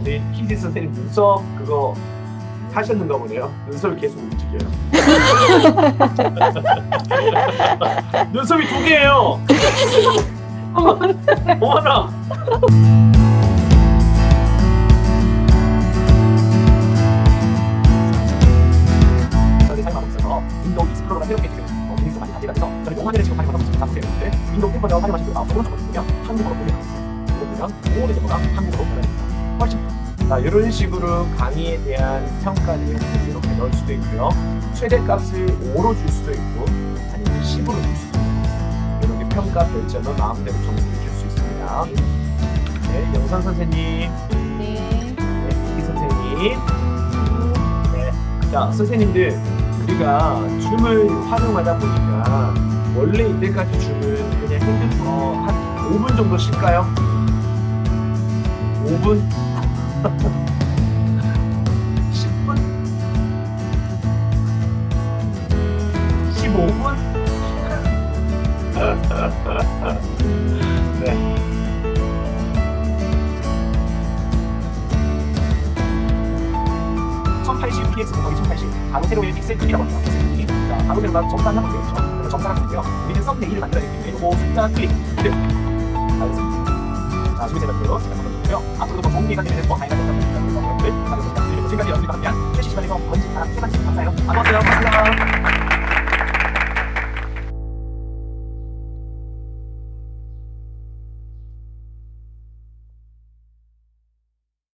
우리 희지 선생님 눈썹 그거 하셨는가 보네요. 눈썹이 계속 움직여요. 눈썹이 두 개예요. 어머나. 저희 사용하고 있어서 윈도우 20%가 새롭게 지금 어, 기능도 많이 돼서 저희 동화면을 지금 활용하고 있는 상태인데 윈도우 10% 활용하시는 분들 오른쪽으로 보면 한국어로 보면 있어요. 이거 보면 모든 정보가 한국어로 변화됩니다. 훨씬 자, 이런 식으로 강의에 대한 평가 내용을 이렇게 넣을 수도 있고요. 최대값을 5로 줄 수도 있고 아니면 10으로 줄 수도 있고 이렇게 평가 별점은 마음대로 점수를 줄 수 있습니다. 네, 영상 선생님, 네. 네, 이 선생님. 네. 자, 선생님들, 우리가 줌을 활용하다 보니까 원래 이때까지 줌은 그냥 핸드폰 한 5분 정도 쉴까요? 5분? 10분? 15분? 네. (1080px) 곱하기 (1080) 바로 세로의 픽셀 크기라고 합니다. 픽셀 크기. 자 바로 세로가 점산하면 되겠죠. 그래서 점산하면 되고요. 우리는 썸네일을 만들어야 되기 때문에 요거 숫자 클릭. 네. 알겠습니다. 자 수미세라표로 시작하면 되 이해관계 되는 뭐 다양한 정보를 지금까지 여러분들과 함께한 최신 시간에서 건진 사람 최관심 감사해요. 안녕하세요. 감사합니다.